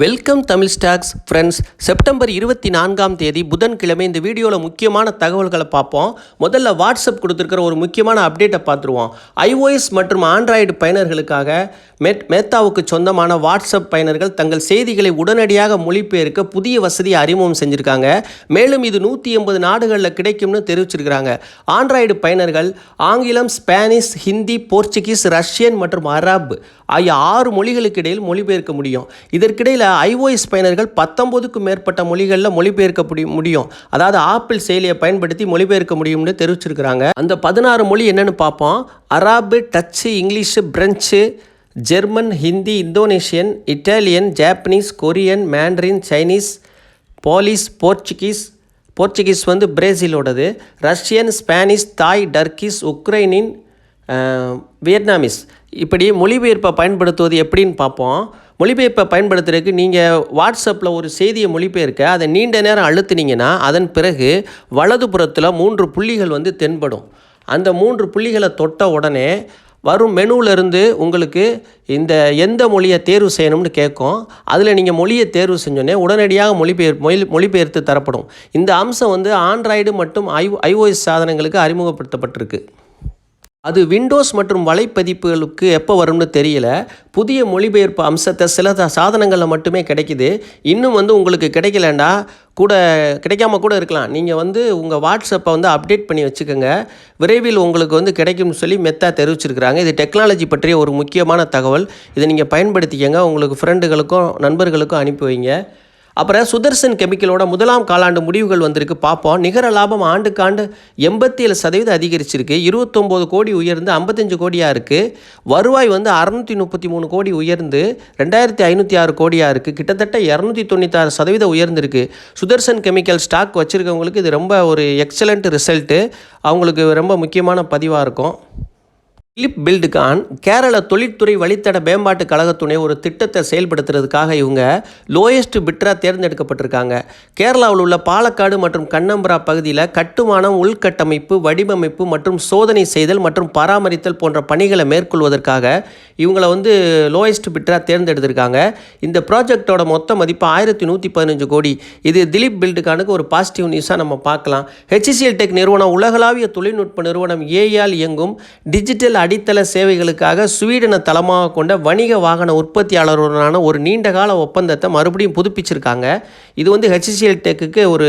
Welcome Tamil stocks friends September இருபத்தி நான்காம் தேதி புதன்கிழமை இந்த வீடியோவில் முக்கியமான தகவல்களை பார்ப்போம். முதல்ல வாட்ஸ்அப் கொடுத்துருக்கிற ஒரு முக்கியமான அப்டேட்டை பார்த்துருவோம். ஐஓஎஸ் மற்றும் ஆண்ட்ராய்டு பயனர்களுக்காக மெட் மேத்தாவுக்கு சொந்தமான வாட்ஸ்அப் பயனர்கள் தங்கள் செய்திகளை உடனடியாக மொழிபெயர்க்க புதிய வசதியை அறிமுகம் செஞ்சுருக்காங்க. மேலும் இது நூற்றி எண்பது நாடுகளில் கிடைக்கும்னு தெரிவிச்சிருக்கிறாங்க. ஆண்ட்ராய்டு பயனர்கள் ஆங்கிலம் ஸ்பானிஷ் ஹிந்தி போர்ச்சுகீஸ் ரஷ்யன் மற்றும் அராப் ஆகிய ஆறு மொழிகளுக்கு இடையில் மொழிபெயர்க்க முடியும். இதற்கிடையில் ஐஓஎஸ் பயனர்கள் பத்தொம்போதுக்கும் மேற்பட்ட மொழிகளில் மொழிபெயர்க்க முடியும். அதாவது ஆப்பிள் செயலியை பயன்படுத்தி மொழிபெயர்க்க முடியும்னு தெரிவிச்சிருக்கிறாங்க. அந்த பதினாறு மொழி என்னன்னு பார்ப்போம். Arab Dutch English French German Hindi Indonesian Italian Japanese Korean Mandarin Chinese Polish Portuguese. Portuguese வந்து பிரேசிலோடது. Russian Spanish Thai Turkish Ukrainian Vietnamese. இப்படி மொழிபெயர்ப்பை பயன்படுத்துவது எப்படின்னு பார்ப்போம். மொழிபெயர்ப்பை பயன்படுத்துறதுக்கு நீங்கள் வாட்ஸ்அப்பில் ஒரு செய்தியை மொழிபெயர்க்க அதை நீண்ட நேரம் அழுத்துனீங்கன்னா அதன் பிறகு வலதுபுறத்தில் மூன்று புள்ளிகள் வந்து தென்படும். அந்த மூன்று புள்ளிகளை தொட்ட உடனே வரும் மெனுவில் இருந்து உங்களுக்கு இந்த எந்த மொழியை தேர்வு செய்யணும்னு கேட்கும். அதில் நீங்கள் மொழியை தேர்வு செஞ்சோடனே உடனடியாக மொழிபெயர் மொழி மொழிபெயர்த்து தரப்படும். இந்த அம்சம் வந்து ஆண்ட்ராய்டு மற்றும் ஐ ஐஓஎஸ் சாதனங்களுக்கு அறிமுகப்படுத்தப்பட்டிருக்கு. அது விண்டோஸ் மற்றும் வலைப்பதிப்புகளுக்கு எப்போ வரும்னு தெரியல. புதிய மொழிபெயர்ப்பு அம்சத்தை சில சாதனங்களில் மட்டுமே கிடைக்குது. இன்னும் வந்து உங்களுக்கு கிடைக்கலண்டா? கூட கிடைக்காம கூட இருக்கலாம். நீங்கள் வந்து உங்கள் வாட்ஸ்அப்பை வந்து அப்டேட் பண்ணி வச்சுக்கோங்க. விரைவில் உங்களுக்கு வந்து கிடைக்கும்னு சொல்லி மெத்தா தெரிவிச்சிருக்கிறாங்க. இது டெக்னாலஜி பற்றிய ஒரு முக்கியமான தகவல். இதை நீங்கள் பயன்படுத்திக்கங்க. உங்களுக்கு ஃப்ரெண்டுகளுக்கும் நண்பர்களுக்கும் அனுப்பி வைங்க. அப்புறம் சுதர்சன் கெமிக்கலோட முதலாம் காலாண்டு முடிவுகள் வந்திருக்கு. பார்ப்போம் நிகர லாபம் ஆண்டுக்கு ஆண்டு எண்பத்தி ஏழு சதவீதம் அதிகரிச்சிருக்கு. இருபத்தொம்போது கோடி உயர்ந்து ஐம்பத்தஞ்சு கோடியாக இருக்குது வருவாய் வந்து அறநூற்றி முப்பத்தி மூணு கோடி உயர்ந்து ரெண்டாயிரத்தி ஐநூற்றி ஆறு கோடியாக இருக்குது கிட்டத்தட்ட இரநூத்தி தொண்ணூத்தாறு சதவீதம் உயர்ந்திருக்கு. சுதர்சன் கெமிக்கல் ஸ்டாக் வச்சுருக்கவங்களுக்கு இது ரொம்ப ஒரு எக்ஸலண்ட் ரிசல்ட்டு. அவங்களுக்கு ரொம்ப முக்கியமான பதிவாக இருக்கும். பிலிப் பில்டுகான் கேரள தொழிற்துறை வழித்தட மேம்பாட்டு கழகத்துணை ஒரு திட்டத்தை செயல்படுத்துறதுக்காக இவங்க லோயஸ்ட் பிட்ரா தேர்ந்தெடுக்கப்பட்டிருக்காங்க கேரளாவில் உள்ள பாலக்காடு மற்றும் கண்ணம்பரா பகுதியில் கட்டுமானம் உள்கட்டமைப்பு வடிவமைப்பு மற்றும் சோதனை செய்தல் மற்றும் பராமரித்தல் போன்ற பணிகளை மேற்கொள்வதற்காக இவங்களை வந்து லோயஸ்ட் பிட்ரா தேர்ந்தெடுத்திருக்காங்க இந்த ப்ராஜெக்டோட மொத்த மதிப்பு ஆயிரத்தி நூற்றி பதினஞ்சு கோடி இது திலீப் பில்டுகானுக்கு ஒரு பாசிட்டிவ் நியூஸாக நம்ம பார்க்கலாம் ஹெச்சிசிஎல் டெக் நிறுவனம் உலகளாவிய தொழில்நுட்ப நிறுவனம் ஏஆல் இயங்கும் டிஜிட்டல் அடித்தள சேவைகளுக்காக ஸ்வீடனை தளமாக கொண்ட வணிக வாகன உற்பத்தியாளருடனான ஒரு நீண்டகால ஒப்பந்தத்தை மறுபடியும் புதுப்பிச்சிருக்காங்க. இது வந்து ஹெச்சிசிஎல் டெக்குக்கு ஒரு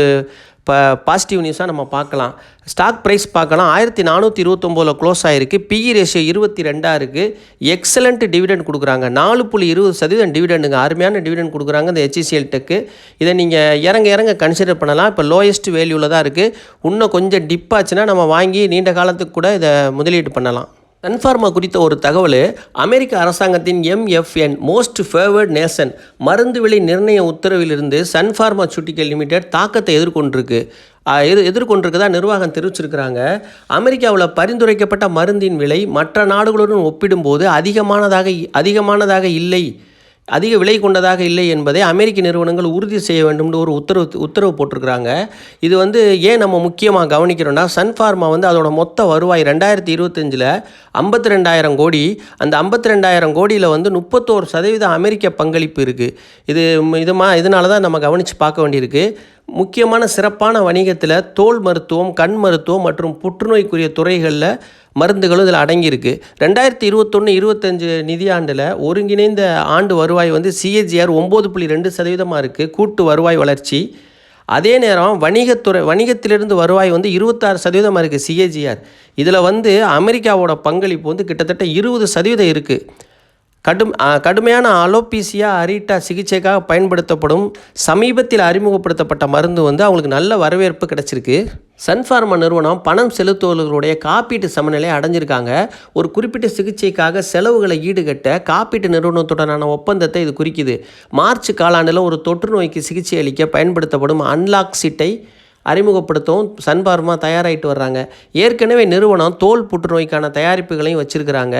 ப பாசிட்டிவ் நியூஸாக நம்ம பார்க்கலாம். ஸ்டாக் ப்ரைஸ் பார்க்கலாம். ஆயிரத்தி நானூற்றி இருபத்தொம்போதில் க்ளோஸ் ஆகிருக்கு பிஇ ரேஷியோ இருபத்தி ரெண்டாக இருக்குது எக்ஸலண்ட் டிவிடெண்ட் கொடுக்குறாங்க. நாலு புள்ளி இருபது சதவீதம் டிவிடெண்டுங்க அருமையான டிவிடெண்ட் கொடுக்குறாங்க இந்த ஹெச்சிசிஎல் டெக்கு இதை நீங்கள் இறங்க இறங்க கன்சிடர் பண்ணலாம். இப்போ லோயஸ்ட் வேல்யூவில் தான் இருக்குது இன்னும் கொஞ்சம் டிப் ஆச்சுன்னா நம்ம வாங்கி நீண்ட காலத்துக்கு கூட இதை முதலீடு பண்ணலாம். சன்ஃபார்மா குறித்த ஒரு தகவல் அமெரிக்க அரசாங்கத்தின் எம்எஃப்என் மோஸ்ட் ஃபேவர்ட் நேஷன் மருந்து விலை நிர்ணய உத்தரவிலிருந்து சன்ஃபார்மா சுட்டிக்கல் லிமிடெட் தாக்கத்தை எதிர்கொண்டிருக்கு. எது எதிர் எதிர்கொண்டிருக்கதா நிர்வாகம் தெரிவிச்சிருக்கிறாங்க. அமெரிக்காவில் பரிந்துரைக்கப்பட்ட மருந்தின் விலை மற்ற நாடுகளுடன் ஒப்பிடும்போது அதிகமானதாக அதிகமானதாக இல்லை. அதிக விலை கொண்டதாக இல்லை என்பதை அமெரிக்க நிறுவனங்கள் உறுதி செய்ய வேண்டும்னு ஒரு உத்தரவு உத்தரவு போட்டிருக்கிறாங்க. இது வந்து ஏன் நம்ம முக்கியமாக கவனிக்கிறோம்னா சன்ஃபார்மா வந்து அதோட மொத்த வருவாய் ரெண்டாயிரத்தி இருபத்தஞ்சில் ஐம்பத்தி ரெண்டாயிரம் கோடி. அந்த ஐம்பத்தி ரெண்டாயிரம் கோடியில் வந்து முப்பத்தோரு சதவீதம் அமெரிக்க பங்களிப்பு இருக்குது இது இதுமா இதனால தான் நம்ம கவனித்து பார்க்க வேண்டியிருக்கு. முக்கியமான சிறப்பான வணிகத்தில் தோல் மருத்துவம் கண் மருத்துவம் மற்றும் புற்றுநோய்க்குரிய துறைகளில் மருந்துகளும் இதில் அடங்கியிருக்கு. ரெண்டாயிரத்தி இருபத்தொன்று இருபத்தஞ்சு நிதியாண்டில் ஒருங்கிணைந்த ஆண்டு வருவாய் வந்து சிஎஜிஆர் ஒம்பது புள்ளி ரெண்டு சதவீதமாக இருக்குது கூட்டு வருவாய் வளர்ச்சி. அதே நேரம் வணிகத்துறை வணிகத்திலிருந்து வருவாய் வந்து இருபத்தாறு சதவீதமாக இருக்குது சிஏஜிஆர் இதில் வந்து அமெரிக்காவோட பங்களிப்பு வந்து கிட்டத்தட்ட இருபது சதவீதம் இருக்குது கடும் கடுமையான அலோபீசியா அரிட்டா சிகிச்சைக்காக பயன்படுத்தப்படும் சமீபத்தில் அறிமுகப்படுத்தப்பட்ட மருந்து வந்து அவங்களுக்கு நல்ல வரவேற்பு கிடச்சிருக்கு. சன்ஃபார்மா நிறுவனம் பணம் செலுத்துவர்களுடைய காப்பீட்டு சமநிலை அடைஞ்சிருக்காங்க. ஒரு குறிப்பிட்ட சிகிச்சைக்காக செலவுகளை ஈடுகட்ட காப்பீட்டு நிறுவனத்துடனான ஒப்பந்தத்தை இது குறிக்குது. மார்ச் காலாண்டில் ஒரு தொற்று நோய்க்கு சிகிச்சை அளிக்க பயன்படுத்தப்படும் அன்லாக்சிட்டை அறிமுகப்படுத்தவும் சன் ஃபார்மா தயாராகிட்டு வர்றாங்க. ஏற்கனவே நிறுவனம் தோல் புற்றுநோய்க்கான தயாரிப்புகளையும் வச்சிருக்கிறாங்க.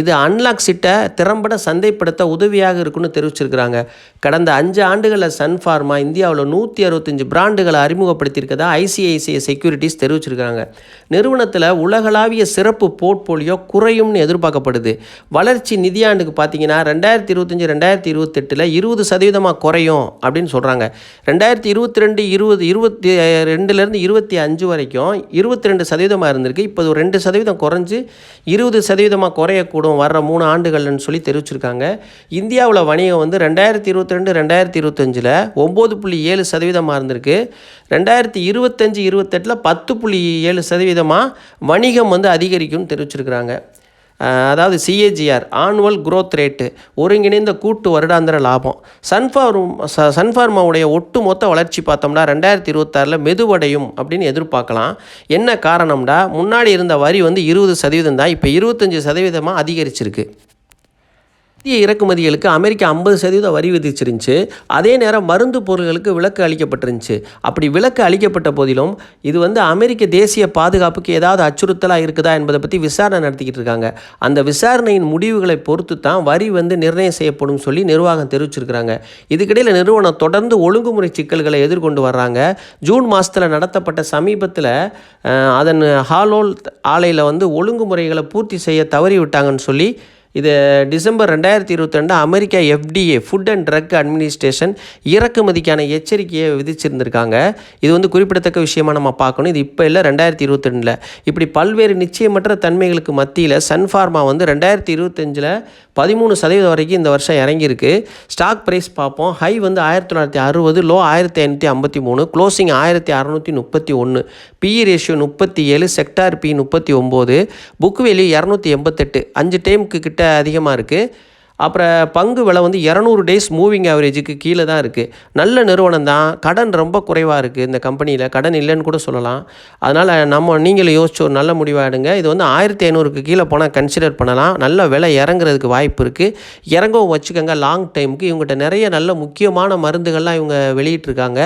இது அன்லாக் சிட்டை திறம்பட சந்தைப்படுத்த உதவியாக இருக்குன்னு தெரிவிச்சிருக்கிறாங்க. கடந்த அஞ்சு ஆண்டுகளில் சன் ஃபார்மா இந்தியாவில் நூற்றி அறுபத்தஞ்சு பிராண்டுகளை அறிமுகப்படுத்தியிருக்கதா ஐசிஐசிஐ செக்யூரிட்டிஸ் தெரிவிச்சிருக்கிறாங்க. நிறுவனத்தில் உலகளாவிய சிறப்பு போர்ட்போலியோ குறையும்னு எதிர்பார்க்கப்படுது. வளர்ச்சி நிதியாண்டுக்கு பார்த்தீங்கன்னா ரெண்டாயிரத்தி இருபத்தஞ்சி ரெண்டாயிரத்தி இருபத்தெட்டில் இருபது சதவீதமாக குறையும் அப்படின்னு சொல்கிறாங்க ரெண்டாயிரத்தி இருபத்தி ரெண்டு இருபது இருபத்தி ரெண்டுலேருந்து இருபத்தி அஞ்சு வரைக்கும் இருபத்தி ரெண்டு சதவீதமாக இருந்திருக்கு. இப்போ ஒரு ரெண்டு சதவீதம் குறைஞ்சு இருபது சதவீதமாக குறையக்கூடும் வர்ற மூணு ஆண்டுகள்னு சொல்லி தெரிவிச்சிருக்காங்க. இந்தியாவில் வணிகம் வந்து ரெண்டாயிரத்தி இருபத்தி ரெண்டு ரெண்டாயிரத்தி இருபத்தஞ்சில் ஒம்பது புள்ளி ஏழு சதவீதமாக இருந்திருக்கு. ரெண்டாயிரத்தி இருபத்தஞ்சி இருபத்தெட்டில் பத்து புள்ளி ஏழு சதவீதமாக வணிகம் வந்து அதிகரிக்கும்னு தெரிவிச்சிருக்கிறாங்க. அதாவது சிஏஜிஆர் ஆனுவல் குரோத் ரேட்டு ஒருங்கிணைந்த கூட்டு வருடாந்திர லாபம். சன்ஃபார்ம் ச சன்ஃபார்மாவுடைய ஒட்டு மொத்த வளர்ச்சி பார்த்தோம்னா ரெண்டாயிரத்தி இருபத்தாறில் மெதுவடையும் அப்படின்னு எதிர்பார்க்கலாம். என்ன காரணம்டா முன்னாடி இருந்த வரி வந்து இருபது சதவீதம் தான் இப்போ இருபத்தஞ்சி சதவீதமாக அதிகரிச்சிருக்கு. இந்திய இறக்குமதிகளுக்கு அமெரிக்கா ஐம்பது சதவீத வரி விதிச்சிருந்துச்சு. அதே நேரம் மருந்து பொருட்களுக்கு விலக்கு அளிக்கப்பட்டிருந்துச்சு. அப்படி விலக்கு அளிக்கப்பட்ட போதிலும் இது வந்து அமெரிக்க தேசிய பாதுகாப்புக்கு ஏதாவது அச்சுறுத்தலாக இருக்குதா என்பதை பற்றி விசாரணை நடத்திக்கிட்டு இருக்காங்க. அந்த விசாரணையின் முடிவுகளை பொறுத்து தான் வரி வந்து நிர்ணயம் செய்யப்படும் சொல்லி நிர்வாகம் தெரிவிச்சிருக்கிறாங்க. இதுக்கிடையில் நிறுவனம் தொடர்ந்து ஒழுங்குமுறை சிக்கல்களை எதிர்கொண்டு வர்றாங்க. ஜூன் மாதத்தில் நடத்தப்பட்ட சமீபத்தில் அதன் ஹாலோல் ஆலையில் வந்து ஒழுங்குமுறைகளை பூர்த்தி செய்ய தவறிவிட்டாங்கன்னு சொல்லி இது டிசம்பர் ரெண்டாயிரத்தி இருபத்தி ரெண்டு America FDA food and drug administration இறக்குமதிக்கான எச்சரிக்கையை விதிச்சிருந்திருக்காங்க. இது வந்து குறிப்பிடத்தக்க விஷயமா நம்ம பார்க்கணும். இது இப்போ இல்லை ரெண்டாயிரத்தி இருபத்தி ரெண்டில். இப்படி பல்வேறு நிச்சயமற்ற தன்மைகளுக்கு மத்தியில் சன்ஃபார்மா வந்து ரெண்டாயிரத்தி இருபத்தஞ்சில் பதிமூணு சதவீதம் வரைக்கும் இந்த வருஷம் இறங்கியிருக்கு. ஸ்டாக் ப்ரைஸ் பார்ப்போம். ஹை வந்து ஆயிரத்தி தொள்ளாயிரத்தி அறுபது லோ ஆயிரத்தி ஐநூற்றி ஐம்பத்தி மூணு க்ளோசிங் ஆயிரத்தி அறநூற்றி முப்பத்தி ஒன்று பிஇ ரேஷியோ முப்பத்தி ஏழு செக்டார் பி முப்பத்தி ஒம்பது புக் வேல்யூ இரநூத்தி எண்பத்தெட்டு அஞ்சு டைமுக்கு கிட்ட அதிகமாக இருக்குது அப்புறம் பங்கு விலை வந்து இரநூறு டேஸ் மூவிங் ஆவரேஜுக்கு கீழே தான் இருக்குது நல்ல நிறுவனம் தான். கடன் ரொம்ப குறைவாக இருக்குது இந்த கம்பெனியில். கடன் இல்லைன்னு கூட சொல்லலாம். அதனால் நம்ம நீங்களும் யோசிச்சு ஒரு நல்ல முடிவாக எடுங்க. இது வந்து ஆயிரத்தி ஐநூறுக்கு கீழே போனால் கன்சிடர் பண்ணலாம். நல்ல விலை இறங்குறதுக்கு வாய்ப்பு இருக்குது இறங்கவும் வச்சுக்கோங்க. லாங் டைமுக்கு இவங்ககிட்ட நிறைய நல்ல முக்கியமான மருந்துகள்லாம் இவங்க வெளியிட்டிருக்காங்க.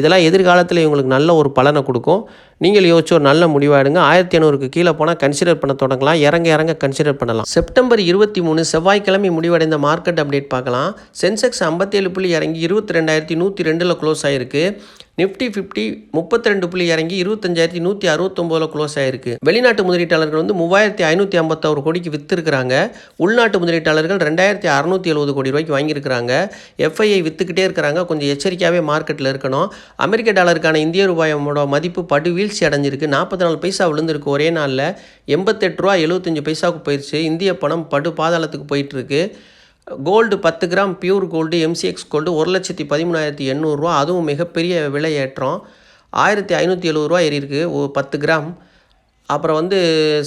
இதெல்லாம் எதிர்காலத்தில் இவங்களுக்கு நல்ல ஒரு பலனை கொடுக்கும். நீங்கள் யோசிச்சு ஒரு நல்ல முடிவாக எடுங்க. ஆயிரத்தி ஐநூறுக்கு கீழே போனால் கன்சிடர் பண்ண தொடங்கலாம். இறங்க இறங்க கன்சிடர் பண்ணலாம். செப்டம்பர் இருபத்தி மூணு செவ்வாய்க்கிழமை முடிவடைந்த மார்க்கெட் அப்டேட் பார்க்கலாம். சென்செக்ஸ் ஐம்பத்தேழு புள்ளி இறங்கி இருபத்தி ரெண்டாயிரத்தி நூற்றி ரெண்டில் க்ளோஸ் ஆயிருக்கு. நிஃப்டி ஃபிஃப்டி முப்பத்தி ரெண்டு புள்ளி இறங்கி இருபத்தஞ்சாயிரத்தி நூற்றி அறுபத்தொம்போதில் க்ளோஸ் ஆயிருக்கு. வெளிநாட்டு முதலீட்டாளர்கள் வந்து மூவாயிரத்தி ஐநூற்றி ஐம்பத்தாறு கோடிக்கு விற்றுருக்காங்க உள்நாட்டு முதலீட்டாளர்கள் ரெண்டாயிரத்தி அறநூற்றி எழுபது கோடி ரூபாய்க்கு வாங்கியிருக்கிறாங்க. எஃப்ஐஐ விற்றுக்கிட்டே இருக்கிறாங்க. கொஞ்சம் எச்சரிக்கையாகவே மார்க்கெட்டில் இருக்கணும். அமெரிக்க டாலருக்கான இந்திய ரூபாயோட மதிப்பு படு வீழ்ச்சி அடைஞ்சிருக்கு. நாற்பத்தி நாலு பைசா விழுந்திருக்கு ஒரே நாளில். எண்பத்தெட்டு ரூபா எழுபத்தஞ்சு பைசாவுக்கு போயிடுச்சு இந்திய பணம் படு பாதாளத்துக்கு போயிட்டுருக்கு கோல்டு பத்து gram pure gold MCX gold ஒரு லட்சத்தி பதிமூணாயிரத்தி எண்ணூறுரூவா அதுவும் மிகப்பெரிய விலை ஏற்றம் ஆயிரத்தி ஐநூற்றி எழுபது ரூபா ஏறியிருக்கு. ஓ பத்து கிராம். அப்புறம் வந்து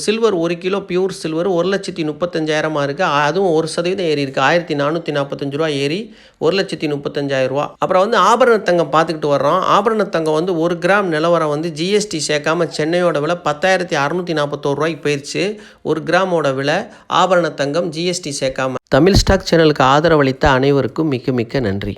சில்வர் ஒரு கிலோ பியூர் சில்வர் ஒரு லட்சத்தி முப்பத்தஞ்சாயிரமாக இருக்குது அதுவும் ஒரு சதவீதம் ஏறி இருக்குது ஆயிரத்தி நானூற்றி நாற்பத்தஞ்சு ரூபா ஏறி ஒரு லட்சத்தி முப்பத்தஞ்சாயிரம் ரூபா. அப்புறம் வந்து ஆபரண தங்கம் பார்த்துக்கிட்டு வர்றோம். ஆபரண தங்கம் வந்து ஒரு கிராம் நிலவரம் வந்து ஜிஎஸ்டி சேர்க்காம சென்னையோட விலை பத்தாயிரத்தி அறநூற்றி நாற்பத்தோரு ரூபாய்க்கு போயிடுச்சு ஒரு கிராமோட விலை ஆபரண தங்கம் ஜிஎஸ்டி சேர்க்காம. தமிழ் ஸ்டாக் சேனலுக்கு ஆதரவளித்த அனைவருக்கும் மிக்க மிக்க நன்றி.